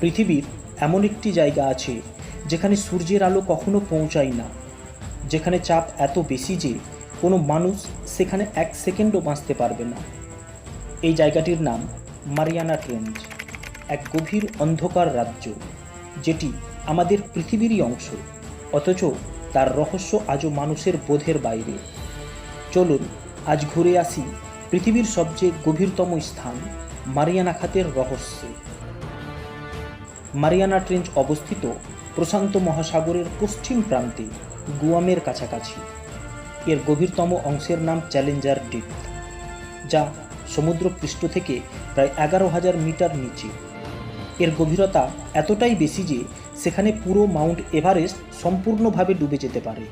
পৃথিবীর এমন একটি জায়গা আছে যেখানে সূর্যের আলো কখনো পৌঁছায় না, যেখানে চাপ এত বেশি যে কোনো মানুষ সেখানে এক সেকেন্ডও বাঁচতে পারবে না। এই জায়গাটির নাম মারিয়ানা ট্রেঞ্জ, এক গভীর অন্ধকার রাজ্য, যেটি আমাদের পৃথিবীরই অংশ, অথচ তার রহস্য আজও মানুষের বোধের বাইরে। চলুন, আজ ঘুরে আসি পৃথিবীর সবচেয়ে গভীরতম স্থান মারিয়ানা খাতের রহস্যে। মারিয়ানা ট্রেঞ্চ অবস্থিত প্রশান্ত মহাসাগরের পশ্চিম প্রান্তে, গুয়ামের কাছাকাছি। এর গভীরতম অংশের নাম চ্যালেঞ্জার ডিপ, যা সমুদ্রপৃষ্ঠ থেকে প্রায় এগারো হাজার মিটার নিচে। এর গভীরতা এতটাই বেশি যে সেখানে পুরো মাউন্ট এভারেস্ট সম্পূর্ণভাবে ডুবে যেতে পারে।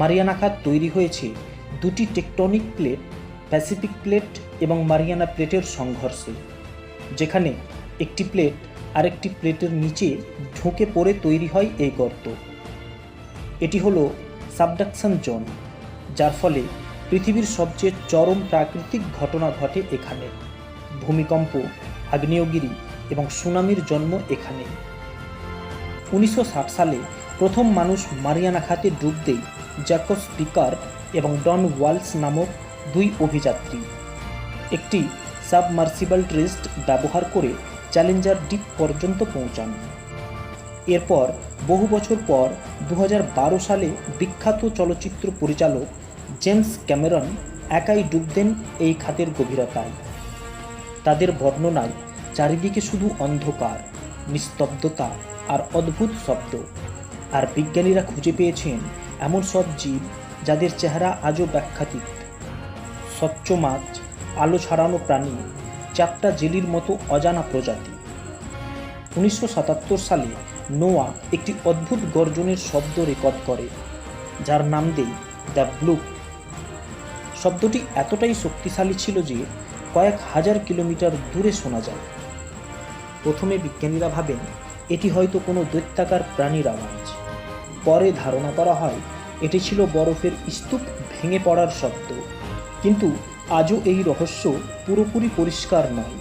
মারিয়ানা খাত তৈরি হয়েছে দুটি টেকটনিক প্লেট, প্যাসিফিক প্লেট এবং মারিয়ানা প্লেটের সংঘর্ষে, যেখানে একটি প্লেট আরেকটি প্লেটের নিচে ঢুকে পড়ে তৈরি হয় এই গর্ত। এটি হলো সাবডাকশন জোন, যার ফলে পৃথিবীর সবচেয়ে চরম প্রাকৃতিক ঘটনা ঘটে এখানে। ভূমিকম্প, আগ্নেয়গিরি এবং সুনামির জন্ম এখানে। উনিশশো সালে প্রথম মানুষ মারিয়ানা খাতে ডুব দেয় জ্যাকব স্পিকার এবং ডন ওয়ালস নামক দুই অভিযাত্রী। একটি সাবমার্সিবল ট্রেস্ট ব্যবহার করে চ্যালেঞ্জার ডিপ পর্যন্ত পৌঁছান। এরপর বহু বছর পর দু হাজার বারো সালে বিখ্যাত চলচ্চিত্র পরিচালক জেমস ক্যামেরন একাই ডুব দেন এই খাতের গভীরতায়। তাদের বর্ণনায় চারিদিকে শুধু অন্ধকার, নিস্তব্ধতা আর অদ্ভুত শব্দ। আর বিজ্ঞানীরা খুঁজে পেয়েছেন এমন সব জীব যাদের চেহারা আজও ব্যাখ্যাতীত। স্বচ্ছ মাছ, আলো ছাড়ানো প্রাণী চাপটা জেলির মতো অজানা প্রজাতি। উনিশশো সাতাত্তর সালে নোয়া একটি অদ্ভুত গর্জনের শব্দ রেকর্ড করে, যার নাম দেয় দ্য ব্লু শব্দটি এতটাই শক্তিশালী ছিল যে কয়েক হাজার কিলোমিটার দূরে শোনা যায়। প্রথমে বিজ্ঞানীরা ভাবেন, এটি হয়তো কোনো দৈত্যাকার প্রাণীর আওয়াজ। পরে ধারণা করা হয়, এটি ছিল বরফের স্তূপ ভেঙে পড়ার শব্দ। কিন্তু আজও এই রহস্য পুরোপুরি পরিষ্কার নয়।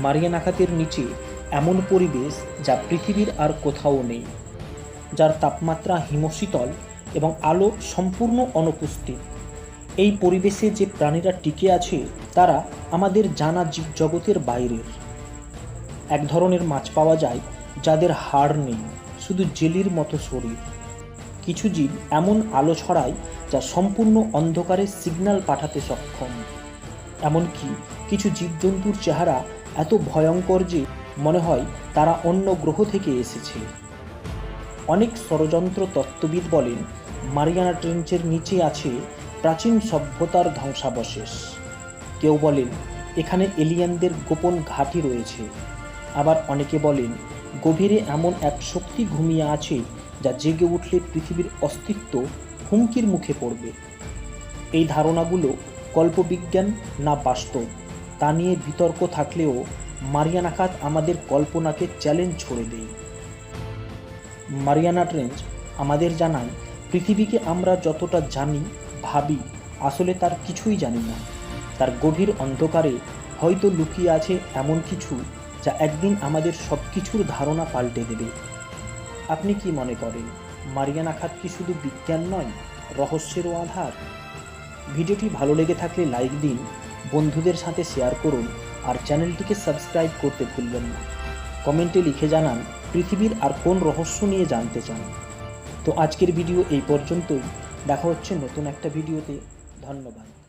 মারিয়ানা খাতের নিচে এমন পরিবেশ যা পৃথিবীর আর কোথাও নেই, যার তাপমাত্রা হিমশীতল এবং আলো সম্পূর্ণ অনুপস্থিত। এই পরিবেশে যে প্রাণীরা টিকে আছে, তারা আমাদের জানা জীবজগতের বাইরের। এক ধরনের মাছ পাওয়া যায় যাদের হাড় নেই, শুধু জেলির মতো শরীর। কিছু জীব এমন আলো ছড়ায় যা সম্পূর্ণ অন্ধকারে সিগন্যাল পাঠাতে সক্ষম। এমনকি কিছু জীবজন্তুর চেহারা এত ভয়ঙ্কর যে মনে হয় তারা অন্য গ্রহ থেকে এসেছে। অনেক ষড়যন্ত্র তত্ত্ববিদ বলেন, মারিয়ানা ট্রেঞ্চের নিচে আছে প্রাচীন সভ্যতার ধ্বংসাবশেষ। কেউ বলেন, এখানে এলিয়ানদের গোপন ঘাঁটি রয়েছে। আবার অনেকে বলেন, গভীরে এমন এক শক্তি ঘুমিয়ে আছে যা জেগে উঠলে পৃথিবীর অস্তিত্ব হুমকির মুখে পড়বে। এই ধারণাগুলো কল্পবিজ্ঞান না বাস্তব, তা নিয়ে বিতর্ক থাকলেও মারিয়ানা খাত আমাদের কল্পনাকে চ্যালেঞ্জ ছড়ে দেয়। মারিয়ানা ট্রেঞ্চ আমাদের জানায়, পৃথিবীকে আমরা যতটা জানি, ভাবি, আসলে তার কিছুই জানি না। তার গভীর অন্ধকারে হয়তো লুকিয়ে আছে এমন কিছু যা একদিন আমাদের সব কিছুর ধারণা পাল্টে দেবে। আপনি কি মনে করেন, মারিয়ানা খাত কি শুধু বিজ্ঞান নয়, রহস্যেরও আধার? ভিডিওটি ভালো লেগে থাকলে লাইক দিন, বন্ধুদের সাথে শেয়ার করুন, আর চ্যানেলটিকে সাবস্ক্রাইব করতে ভুলবেন না। কমেন্টে লিখে জানান, পৃথিবীর আর কোন রহস্য নিয়ে জানতে চান। তো আজকের ভিডিও এই পর্যন্তই। দেখা হচ্ছে নতুন একটা ভিডিওতে। ধন্যবাদ।